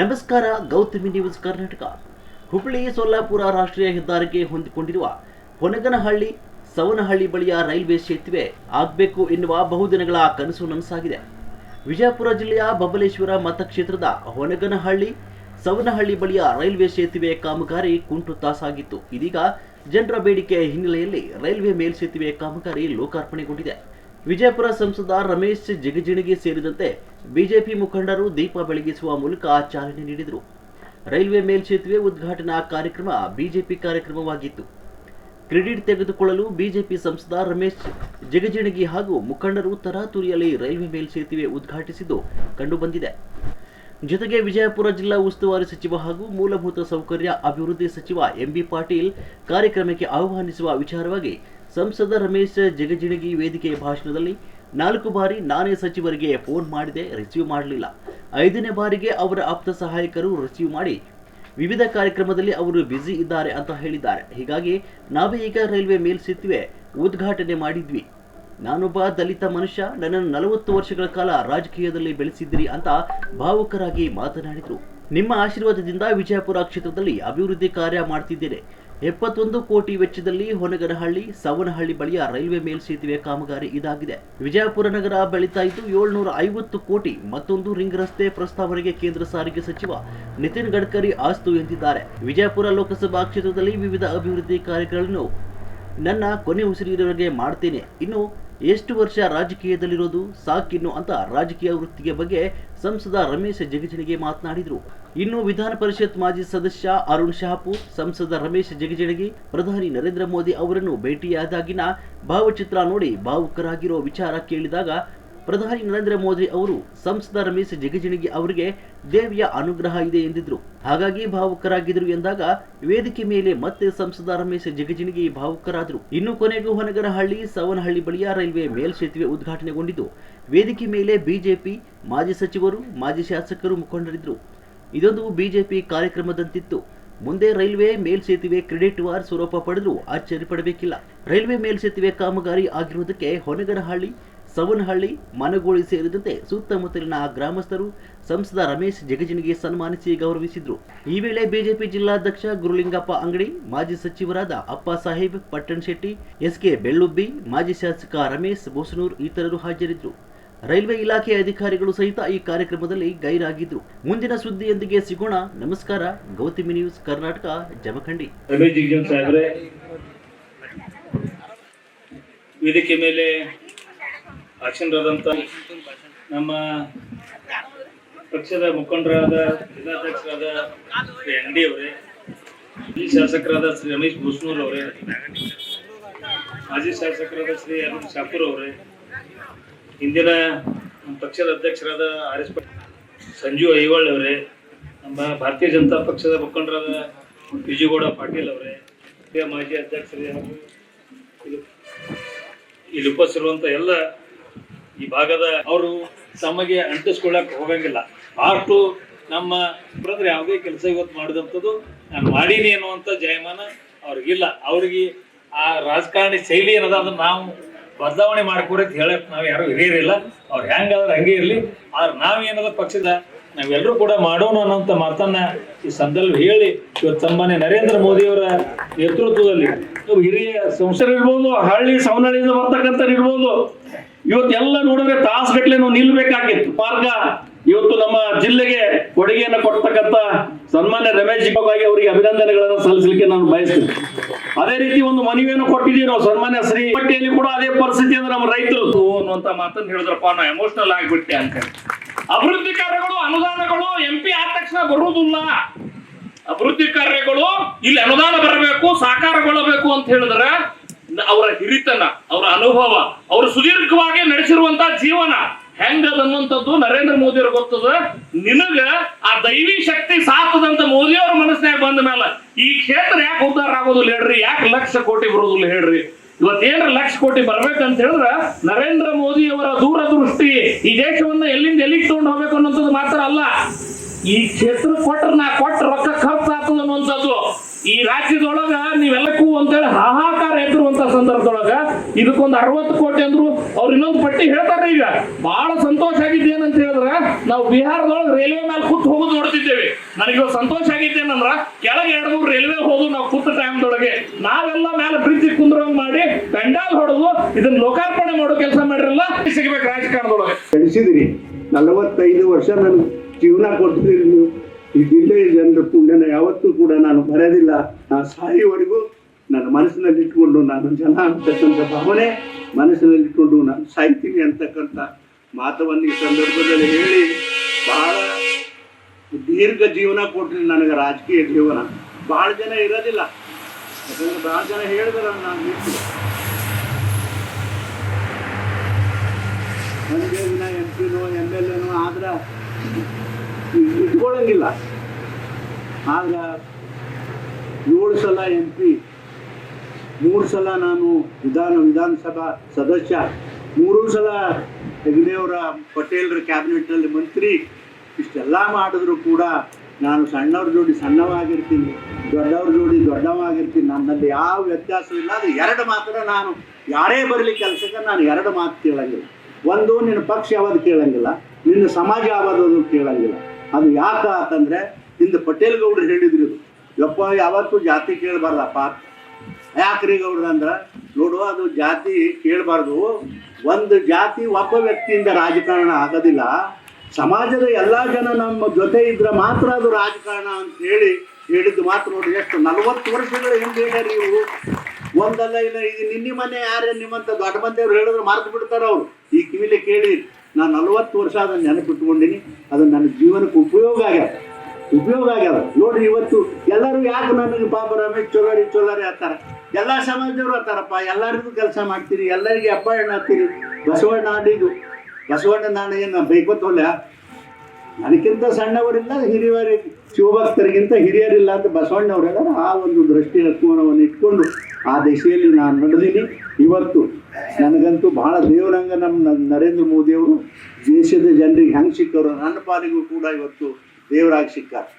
ನಮಸ್ಕಾರ, ಗೌತಮಿ ನ್ಯೂಸ್ ಕರ್ನಾಟಕ. ಹುಬ್ಬಳ್ಳಿ ಸೊಲ್ಲಾಪುರ ರಾಷ್ಟ್ರೀಯ ಹೆದ್ದಾರಿಗೆ ಹೊಂದಿಕೊಂಡಿರುವ ಹೊನಗನಹಳ್ಳಿ, ಸವನಹಳ್ಳಿ ಬಳಿಯ ರೈಲ್ವೆ ಸೇತುವೆ ಆಗಬೇಕು ಎನ್ನುವ ಬಹುದಿನಗಳ ಕನಸು ನನಸಾಗಿದೆ. ವಿಜಯಪುರ ಜಿಲ್ಲೆಯ ಬಬಲೇಶ್ವರ ಮತಕ್ಷೇತ್ರದ ಹೊನಗನಹಳ್ಳಿ, ಸವನಹಳ್ಳಿ ಬಳಿಯ ರೈಲ್ವೆ ಸೇತುವೆ ಕಾಮಗಾರಿ ಕುಂಟು ತಾಸಾಗಿತ್ತು. ಇದೀಗ ಜನರ ಬೇಡಿಕೆ ಹಿನ್ನೆಲೆಯಲ್ಲಿ ರೈಲ್ವೆ ಮೇಲ್ಸೇತುವೆ ಕಾಮಗಾರಿ ಲೋಕಾರ್ಪಣೆಗೊಂಡಿದೆ. ವಿಜಯಪುರ ಸಂಸದ ರಮೇಶ್ ಜಿಗಜಿಣಗಿ ಸೇರಿದಂತೆ ಬಿಜೆಪಿ ಮುಖಂಡರು ದೀಪ ಬೆಳಗಿಸುವ ಮೂಲಕ ಚಾಲನೆ ನೀಡಿದರು. ರೈಲ್ವೆ ಮೇಲ್ಸೇತುವೆ ಉದ್ಘಾಟನಾ ಕಾರ್ಯಕ್ರಮ ಬಿಜೆಪಿ ಕಾರ್ಯಕ್ರಮವಾಗಿತ್ತು. ಕ್ರೆಡಿಟ್ ತೆಗೆದುಕೊಳ್ಳಲು ಬಿಜೆಪಿ ಸಂಸದ ರಮೇಶ್ ಜಿಗಜಿಣಗಿ ಹಾಗೂ ಮುಖಂಡರು ತರಾತುರಿಯಲ್ಲಿ ರೈಲ್ವೆ ಮೇಲ್ಸೇತುವೆ ಉದ್ಘಾಟಿಸಿದ್ದು ಕಂಡುಬಂದಿದೆ. ಜೊತೆಗೆ ವಿಜಯಪುರ ಜಿಲ್ಲಾ ಉಸ್ತುವಾರಿ ಸಚಿವ ಹಾಗೂ ಮೂಲಭೂತ ಸೌಕರ್ಯ ಅಭಿವೃದ್ಧಿ ಸಚಿವ ಎಂಬಿ ಪಾಟೀಲ್ ಕಾರ್ಯಕ್ರಮಕ್ಕೆ ಆಹ್ವಾನಿಸುವ ವಿಚಾರವಾಗಿ ಸಂಸದ ರಮೇಶ್ ಜಗಜಿಣಗಿ ವೇದಿಕೆಯ ಭಾಷಣದಲ್ಲಿ ನಾಲ್ಕು ಬಾರಿ ನಾನೇ ಸಚಿವರಿಗೆ ಫೋನ್ ಮಾಡಿದೆ, ರಿಸೀವ್ ಮಾಡಲಿಲ್ಲ. ಐದನೇ ಬಾರಿಗೆ ಅವರ ಆಪ್ತ ಸಹಾಯಕರು ರಿಸೀವ್ ಮಾಡಿ ವಿವಿಧ ಕಾರ್ಯಕ್ರಮದಲ್ಲಿ ಅವರು ಬ್ಯುಸಿ ಇದ್ದಾರೆ ಅಂತ ಹೇಳಿದ್ದಾರೆ. ಹೀಗಾಗಿ ನಾವೇ ಈಗ ರೈಲ್ವೆ ಮೇಲ್ಸೇತುವೆ ಉದ್ಘಾಟನೆ ಮಾಡಿದ್ವಿ. ನಾನೊಬ್ಬ ದಲಿತ ಮನುಷ್ಯ, ನನ್ನನ್ನು ನಲವತ್ತು ವರ್ಷಗಳ ಕಾಲ ರಾಜಕೀಯದಲ್ಲಿ ಬೆಳೆಸಿದ್ದೀರಿ ಅಂತ ಭಾವುಕರಾಗಿ ಮಾತನಾಡಿದರು. ನಿಮ್ಮ ಆಶೀರ್ವಾದದಿಂದ ವಿಜಯಪುರ ಕ್ಷೇತ್ರದಲ್ಲಿ ಅಭಿವೃದ್ಧಿ ಕಾರ್ಯ ಮಾಡ್ತಿದ್ದೇನೆ. ಎಪ್ಪತ್ತೊಂದು ಕೋಟಿ ವೆಚ್ಚದಲ್ಲಿ ಹೊನಗನಹಳ್ಳಿ, ಸವನಹಳ್ಳಿ ಬಳಿಯ ರೈಲ್ವೆ ಮೇಲ್ಸೇತುವೆ ಕಾಮಗಾರಿ ಇದಾಗಿದೆ. ವಿಜಯಪುರ ನಗರ ಬೆಳೀತಾ ಇದ್ದು ಏಳ್ನೂರ ಐವತ್ತು ಕೋಟಿ ಮತ್ತೊಂದು ರಿಂಗ್ ರಸ್ತೆ ಪ್ರಸ್ತಾವನೆಗೆ ಕೇಂದ್ರ ಸಾರಿಗೆ ಸಚಿವ ನಿತಿನ್ ಗಡ್ಕರಿ ಆಸ್ತು ಎಂದಿದ್ದಾರೆ. ವಿಜಯಪುರ ಲೋಕಸಭಾ ಕ್ಷೇತ್ರದಲ್ಲಿ ವಿವಿಧ ಅಭಿವೃದ್ಧಿ ಕಾರ್ಯಗಳನ್ನು ನನ್ನ ಕೊನೆ ಉಸಿರಿನವರೆಗೆ ಮಾಡ್ತೇನೆ. ಇನ್ನು ಎಷ್ಟು ವರ್ಷ ರಾಜಕೀಯದಲ್ಲಿರೋದು, ಸಾಕಿನ್ನು ಅಂತ ರಾಜಕೀಯ ವೃತ್ತಿಗೆ ಬಗ್ಗೆ ಸಂಸದ ರಮೇಶ್ ಜಗಜಿಣಗಿ ಮಾತನಾಡಿದರು. ಇನ್ನು ವಿಧಾನ ಪರಿಷತ್ ಮಾಜಿ ಸದಸ್ಯ ಅರುಣ್ ಶಹಾಪುರ್ ಸಂಸದ ರಮೇಶ್ ಜಗಜಿಣಗಿ ಪ್ರಧಾನಿ ನರೇಂದ್ರ ಮೋದಿ ಅವರನ್ನು ಭೇಟಿಯಾದಾಗಿನ ಭಾವಚಿತ್ರ ನೋಡಿ ಭಾವುಕರಾಗಿರೋ ವಿಚಾರ ಕೇಳಿದಾಗ ಪ್ರಧಾನಿ ನರೇಂದ್ರ ಮೋದಿ ಅವರು ಸಂಸದ ರಮೇಶ್ ಜಿಗಜಿಣಗಿ ಅವರಿಗೆ ದೇವಿಯ ಅನುಗ್ರಹ ಇದೆ ಎಂದಿದ್ರು. ಹಾಗಾಗಿ ಭಾವುಕರಾಗಿದ್ರು ಎಂದಾಗ ವೇದಿಕೆ ಮೇಲೆ ಮತ್ತೆ ಸಂಸದ ರಮೇಶ್ ಜಿಗಜಿಣಗಿ ಭಾವುಕರಾದರು. ಇನ್ನು ಕೊನೆಗೂ ಹೊನಗರಹಳ್ಳಿ, ಸವನಹಳ್ಳಿ ಬಳಿಯ ರೈಲ್ವೆ ಮೇಲ್ಸೇತುವೆ ಉದ್ಘಾಟನೆಗೊಂಡಿದ್ದು. ವೇದಿಕೆ ಮೇಲೆ ಬಿಜೆಪಿ ಮಾಜಿ ಸಚಿವರು, ಮಾಜಿ ಶಾಸಕರು ಮುಖಂಡರಿದ್ರು. ಇದೊಂದು ಬಿಜೆಪಿ ಕಾರ್ಯಕ್ರಮದಂತಿತ್ತು. ಮುಂದೆ ರೈಲ್ವೆ ಮೇಲ್ಸೇತುವೆ ಕ್ರೆಡಿಟ್ ವಾರ್ ಸ್ವರೂಪ ಪಡೆದರೂ ಆಶ್ಚರ್ಯ ಪಡಬೇಕಿಲ್ಲ ರೈಲ್ವೆ ಮೇಲ್ಸೇತುವೆ ಕಾಮಗಾರಿ ಆಗಿರುವುದಕ್ಕೆ ಹೊನಗನಹಳ್ಳಿ ಸವನಹಳ್ಳಿ, ಮನಗೋಳಿ ಸೇರಿದಂತೆ ಸುತ್ತಮುತ್ತಲಿನ ಗ್ರಾಮಸ್ಥರು ಸಂಸದ ರಮೇಶ್ ಜಗಜಿನಿಗೆ ಸನ್ಮಾನಿಸಿ ಗೌರವಿಸಿದ್ರು. ಈ ವೇಳೆ ಬಿಜೆಪಿ ಜಿಲ್ಲಾಧ್ಯಕ್ಷ ಗುರುಲಿಂಗಪ್ಪ ಅಂಗಡಿ, ಮಾಜಿ ಸಚಿವರಾದ ಅಪ್ಪ ಸಾಹೇಬ್ ಪಟ್ಟಣಶೆಟ್ಟಿ, ಎಸ್ಕೆ ಬೆಳ್ಳುಬ್ಬಿ, ಮಾಜಿ ಶಾಸಕ ರಮೇಶ್ ಬೋಸನೂರ್ ಇತರರು ಹಾಜರಿದ್ದರು. ರೈಲ್ವೆ ಇಲಾಖೆಯ ಅಧಿಕಾರಿಗಳು ಸಹಿತ ಈ ಕಾರ್ಯಕ್ರಮದಲ್ಲಿ ಗೈರಾಗಿದ್ದರು ಮುಂದಿನ ಸುದ್ದಿಯೊಂದಿಗೆ ಸಿಗೋಣ. ನಮಸ್ಕಾರ. ಗೌತಮಿ ನ್ಯೂಸ್, ಕರ್ನಾಟಕ, ಜಮಖಂಡಿ. ವೇದಿಕೆ ಮೇಲೆ ಆಕ್ಷನ್ರಾದಂಥ ನಮ್ಮ ಪಕ್ಷದ ಮುಖಂಡರಾದ ಜಿಲ್ಲಾಧ್ಯಕ್ಷರಾದ ಶ್ರೀ ಅಂಗಡಿ ಅವರೇ ಈ ಶಾಸಕರಾದ ಶ್ರೀ ರಮೇಶ್ ಭೂಸ್ನೂರ್ ಅವರೇ, ಮಾಜಿ ಶಾಸಕರಾದ ಶ್ರೀ ಅರುಣ್ ಶಾಪುರ್ ಅವರೇ, ಹಿಂದಿನ ನಮ್ಮ ಪಕ್ಷದ ಅಧ್ಯಕ್ಷರಾದ ಆರ್ ಎಸ್ ಸಂಜು ಐವಾಳ್ ಅವರೇ, ನಮ್ಮ ಭಾರತೀಯ ಜನತಾ ಪಕ್ಷದ ಮುಖಂಡರಾದ ವಿಜಯಗೌಡ ಪಾಟೀಲ್ ಅವರೇ, ಮಾಜಿ ಅಧ್ಯಕ್ಷರೇ ಹಾಗೂ ಇಲ್ಲಿ ಉಪಸ್ಥಿರುವಂತ ಎಲ್ಲ ಈ ಭಾಗದ ಅವರು ತಮಗೆ ಅಂಟಿಸ್ಕೊಳ್ಳಕ್ ಹೋಗಂಗಿಲ್ಲ. ಅಷ್ಟು ನಮ್ಮ ಬರೋದ್ರೆ ಯಾವುದೇ ಕೆಲಸ ಇವತ್ತು ಮಾಡಿದಂಥದ್ದು ನಾನು ಮಾಡೀನಿ ಅನ್ನುವಂಥ ಜಯಮಾನ ಅವ್ರಿಗಿಲ್ಲ. ಅವ್ರಿಗೆ ಆ ರಾಜಕಾರಣಿ ಶೈಲಿ ಏನದ ಅದನ್ನ ನಾವು ಬದಲಾವಣೆ ಮಾಡ್ಕೊಡಕ್ ಹೇಳಕ್ ನಾವು ಯಾರು ಹಿರಿಯರಿಲ್ಲ. ಅವ್ರು ಹೆಂಗಾದ್ರೆ ಹಂಗೆ ಇರ್ಲಿ. ಆದ್ರೆ ನಾವೇನದ ಪಕ್ಷದ ನಾವೆಲ್ಲರೂ ಕೂಡ ಮಾಡೋಣ ಅನ್ನೋಂಥ ಮಾತನ್ನ ಈ ಸಂದರ್ಭ ಹೇಳಿ ಇವತ್ತು ತಮ್ಮನೆ ನರೇಂದ್ರ ಮೋದಿ ಅವರ ನೇತೃತ್ವದಲ್ಲಿ ಹಿರಿಯ ಸಂಸದರು ಇರ್ಬೋದು, ಹಳ್ಳಿ ಸವನಹಳ್ಳಿಯಿಂದ ಬರ್ತಕ್ಕಂಥ ಇರ್ಬೋದು. ಇವತ್ತೆಲ್ಲ ನೋಡಿದ್ರೆ ತಾಸುಗಟ್ಲೆ ನಾವು ನಿಲ್ಬೇಕಾಗಿತ್ತು. ಮಾರ್ಗ, ಇವತ್ತು ನಮ್ಮ ಜಿಲ್ಲೆಗೆ ಕೊಡುಗೆಯನ್ನು ಕೊಡ್ತಕ್ಕಂತ ಸನ್ಮಾನ್ಯ ರಮೇಶ್ ಜಿಗಾಗಿ ಅವರಿಗೆ ಅಭಿನಂದನೆಗಳನ್ನು ಸಲ್ಲಿಸಲಿಕ್ಕೆ ನಾನು ಬಯಸ್ತೇನೆ. ಅದೇ ರೀತಿ ಒಂದು ಮನವಿಯನ್ನು ಕೊಟ್ಟಿದ್ದೀವಿ ನಾವು ಸನ್ಮಾನ್ಯ ಶ್ರೀ ಪಟ್ಟಿಯಲ್ಲಿ ಕೂಡ ಅದೇ ಪರಿಸ್ಥಿತಿ ಅಂದ್ರೆ ನಮ್ಮ ರೈತರು. ಅನ್ನುವಂತ ಮಾತನ್ನು ಹೇಳಿದ್ರಪ್ಪ ನಾವು ಎಮೋಷನಲ್ ಆಗಿಬಿಟ್ಟೆ ಅಂತ ಅಭಿವೃದ್ಧಿ ಕಾರ್ಯಗಳು, ಅನುದಾನಗಳು ಎಂ ಪಿ ಆದ ತಕ್ಷಣ ಬರುವುದಿಲ್ಲ. ಅಭಿವೃದ್ಧಿ ಕಾರ್ಯಗಳು, ಇಲ್ಲಿ ಅನುದಾನ ಬರಬೇಕು, ಸಾಕಾರಗೊಳ್ಳಬೇಕು ಅಂತ ಹೇಳಿದ್ರೆ ಅವರ ಹಿರಿತನ, ಅವರ ಅನುಭವ, ಅವರು ಸುದೀರ್ಘವಾಗಿ ನಡೆಸಿರುವಂತ ಜೀವನ ಹೆಂಗದ ಅನ್ನುವಂಥದ್ದು ನರೇಂದ್ರ ಮೋದಿ ಅವ್ರಿಗೆ ಗೊತ್ತದ? ನಿನಗ ಆ ದೈವಿ ಶಕ್ತಿ ಸಾಕದಂತ ಮೋದಿ ಅವ್ರ ಮನಸ್ಸಿನಾಗ ಬಂದ ಮೇಲೆ ಈ ಕ್ಷೇತ್ರ ಯಾಕೆ ಉದ್ದಾರ ಆಗೋದಿಲ್ಲ ಹೇಳ್ರಿ, ಯಾಕೆ ಲಕ್ಷ ಕೋಟಿ ಬರೋದಿಲ್ಲ ಹೇಳ್ರಿ. ಇವತ್ತೇನ್ರ ಲಕ್ಷ ಕೋಟಿ ಬರ್ಬೇಕಂತ ಹೇಳಿದ್ರ ನರೇಂದ್ರ ಮೋದಿ ಅವರ ದೂರದೃಷ್ಟಿ ಈ ದೇಶವನ್ನ ಎಲ್ಲಿಂದ ಎಲ್ಲಿಗೆ ತಗೊಂಡು ಹೋಗ್ಬೇಕು ಅನ್ನೋಂಥದ್ದು ಮಾತ್ರ ಅಲ್ಲ. ಈ ಕ್ಷೇತ್ರ ಕೊಟ್ರ ನಾ ಕೊಟ್ಟ ರೊಕ್ಕ ಖರ್ಚು ಆಗ್ತದ ಅನ್ನುವಂಥದ್ದು. ಈ ರಾಜ್ಯದೊಳಗ ನೀವೆಲ್ಲಕ್ಕೂ ಅಂತೇಳಿ ಹಾಹಾಕಾರ ಸಂದರ್ಭದೊಳಗ ಇದಕ್ಕೊಂದು ಅರವತ್ತು ಕೋಟಿ ಅಂದ್ರು ಅವ್ರು ಇನ್ನೊಂದು ಪಟ್ಟಿ ಹೇಳ್ತಾರೆ ಈಗ. ಬಹಳ ಸಂತೋಷ ಆಗಿದ್ದೇನಂತ ಹೇಳಿದ್ರ ನಾವು ಬಿಹಾರದೊಳಗೆ ರೈಲ್ವೆ ಮೇಲೆ ಕೂತ್ ಹೋಗೋದು ನೋಡ್ತಿದ್ದೇವೆ. ನನಗೆ ಸಂತೋಷ ಆಗಿದ್ದೇನಂದ್ರ ಕೆಳಗೆ ಎರಡು ಮೂರು ರೈಲ್ವೆ ಹೋದು ನಾವು ಕೂತ ಟೈಮ್ದೊಳಗೆ ನಾವೆಲ್ಲ ಮೇಲೆ ಬ್ರಿಡ್ಜ್ ಕುಂದ್ರಂಗ್ ಮಾಡಿ ಪೆಂಡಾಲ್ ಹೊಡೆದು ಇದನ್ನ ಲೋಕಾರ್ಪಣೆ ಮಾಡೋ ಕೆಲಸ ಮಾಡಿರಲ್ಲ, ಸಿಗ್ಬೇಕು ರಾಜಕಾರಣದೊಳಗೆ. ಬೆಳೆಸಿದಿರಿ ನಲವತ್ತೈದು ವರ್ಷ ನನ್ ಜೀವನ ಕೊಡ್ತಿದ್ದೀರಿ ಈ ಜಿಲ್ಲೆಯ ಜನರ ಪುಣ್ಯನ ಯಾವತ್ತೂ ಕೂಡ ನಾನು ಬರೆದಿಲ್ಲ ನಾನು ಸಾಯುವವರೆಗೂ ನನ್ನ ಮನಸ್ಸಿನಲ್ಲಿ ಇಟ್ಕೊಂಡು ನಾನು ಜನ ಅಂತಕ್ಕಂಥ ಭಾವನೆ ಮನಸ್ಸಿನಲ್ಲಿ ಇಟ್ಕೊಂಡು ನಾನು ಸಾಯ್ತೀನಿ ಅಂತಕ್ಕಂಥ ಮಾತವನ್ನು ಈ ಸಂದರ್ಭದಲ್ಲಿ ಹೇಳಿ ಬಹಳ ದೀರ್ಘ ಜೀವನ ಕೊಟ್ಟರೆ ನನಗೆ ರಾಜಕೀಯ ಜೀವನ. ಬಹಳ ಜನ ಇರೋದಿಲ್ಲ. ಯಾಕಂದ್ರೆ ಭಾಳ ಜನ ಹೇಳಿದ್ರೆ ನಾನು ನಿಂತಿಲ್ಲ. ನನಗೆ ದಿನ ಎಂ ಪಿನೋ ಎಂ ಎಲ್ ಎನೋ ಆದ್ರೆ ಇಟ್ಕೊಳ್ಳಂಗಿಲ್ಲ. ಆದ್ರೆ ಏಳು ಸಲ ಎಂ ಪಿ ಮೂರು ಸಲ ನಾನು ವಿಧಾನ ವಿಧಾನಸಭಾ ಸದಸ್ಯ, ಮೂರು ಸಲ ಹೆಗ್ಡೆಯವರ ಪಟೇಲ್ರ ಕ್ಯಾಬಿನೆಟ್ನಲ್ಲಿ ಮಂತ್ರಿ, ಇಷ್ಟೆಲ್ಲ ಮಾಡಿದ್ರು ಕೂಡ ನಾನು ಸಣ್ಣವ್ರ ಜೋಡಿ ಸಣ್ಣವಾಗಿರ್ತೀನಿ, ದೊಡ್ಡವ್ರ ಜೋಡಿ ದೊಡ್ಡವಾಗಿರ್ತೀನಿ, ನನ್ನಲ್ಲಿ ಯಾವ ವ್ಯತ್ಯಾಸ ಇಲ್ಲ. ಅದು ಎರಡು ಮಾತ್ರ ನಾನು ಯಾರೇ ಬರಲಿ ಕೆಲಸಕ್ಕೆ ನಾನು ಎರಡು ಮಾತು ಕೇಳಂಗಿಲ್ಲ. ಒಂದು ನಿನ್ನ ಪಕ್ಷ ಯಾವುದು ಕೇಳಂಗಿಲ್ಲ, ನಿನ್ನ ಸಮಾಜ ಯಾವುದು ಕೇಳಂಗಿಲ್ಲ. ಅದು ಯಾಕ ಅಂತಂದ್ರೆ ಇಂದು ಪಟೇಲ್ ಗೌಡ್ರು ಹೇಳಿದ್ರು, ಯಪ್ಪ, ಯಾವತ್ತೂ ಜಾತಿ ಕೇಳಬಾರ್ದಪ್ಪ ಯಾಕ್ರಿ ಗೌಡ್ರ ಅಂದ್ರ ನೋಡು, ಅದು ಜಾತಿ ಕೇಳಬಾರ್ದು. ಒಂದು ಜಾತಿ ಒಬ್ಬ ವ್ಯಕ್ತಿಯಿಂದ ರಾಜಕಾರಣ ಆಗೋದಿಲ್ಲ. ಸಮಾಜದ ಎಲ್ಲಾ ಜನ ನಮ್ಮ ಜೊತೆ ಇದ್ರೆ ಮಾತ್ರ ಅದು ರಾಜಕಾರಣ ಅಂತ ಹೇಳಿ ಹೇಳಿದ್ದು ಮಾತ್ರ ನೋಡಿ ಎಷ್ಟು ನಲವತ್ತು ವರ್ಷಗಳು ಹಿಂದೆ ಹೇಳ್ಯಾರ ನೀವು. ಒಂದಲ್ಲ ಇಲ್ಲ ಈಗ ನಿನ್ನೆ ಮನೆ ಯಾರೇ ನಿಮ್ಮಂತ ದೊಡ್ಡ ಮಂದಿಯವ್ರು ಹೇಳಿದ್ರೆ ಮರ್ತು ಬಿಡ್ತಾರ ಅವ್ರು. ಈ ಕಿವಿಲೆ ಕೇಳಿ ನಾನು ನಲವತ್ತು ವರ್ಷ ಅದನ್ನ ನೆನಪಿಟ್ಕೊಂಡಿನಿ, ಅದು ನನ್ನ ಜೀವನಕ್ಕೆ ಉಪಯೋಗ ಆಗ್ಯದ. ಉಪಯೋಗ ಆಗ್ಯದ. ನೋಡ್ರಿ ಇವತ್ತು ಎಲ್ಲರೂ ಯಾಕೆ ನನಗೆ ಪಾಪ ರಮೇಶ್ ಚೊಲೋರಿ ಚೊಲೋರಿ ಅಂತಾರ. ಎಲ್ಲಾ ಸಮಾಜದವ್ರು ಅಂತಾರಪ್ಪ, ಎಲ್ಲರಿಗೂ ಕೆಲಸ ಮಾಡ್ತೀರಿ, ಎಲ್ಲರಿಗೆ ಹಬ್ಬ ಎಣ್ಣೆ ಹಾಕ್ತೀರಿ ಬಸವಣ್ಣ ಆಡಿದ್ದು ಬಸವಣ್ಣ ನಾನು ಏನು ಬೈಕೋತೋಲ್ಲ ನನಗಿಂತ ಸಣ್ಣವರಿಲ್ಲ, ಹಿರಿಯರಿ, ಶಿವಭಕ್ತರಿಗಿಂತ ಹಿರಿಯರಿಲ್ಲ ಅಂತ ಬಸವಣ್ಣವ್ರು ಹೇಳಿದ್ರೆ ಆ ಒಂದು ದೃಷ್ಟಿ ಕೋನವನ್ನು ಇಟ್ಕೊಂಡು ಆ ದಿಶೆಯಲ್ಲಿ ನಾನು ನಡೆದೀನಿ. ಇವತ್ತು ನನಗಂತೂ ಬಹಳ ದೇವರಂಗ ನಮ್ಮ ನರೇಂದ್ರ ಮೋದಿಯವರು ದೇಶದ ಜನರಿಗೆ ಹೆಂಗೆ ಸಿಕ್ಕವರು ನನ್ನ ಪಾಲಿಗೂ ಕೂಡ ಇವತ್ತು ದೇವರಾಗಿ ಸಿಕ್ಕಾರ.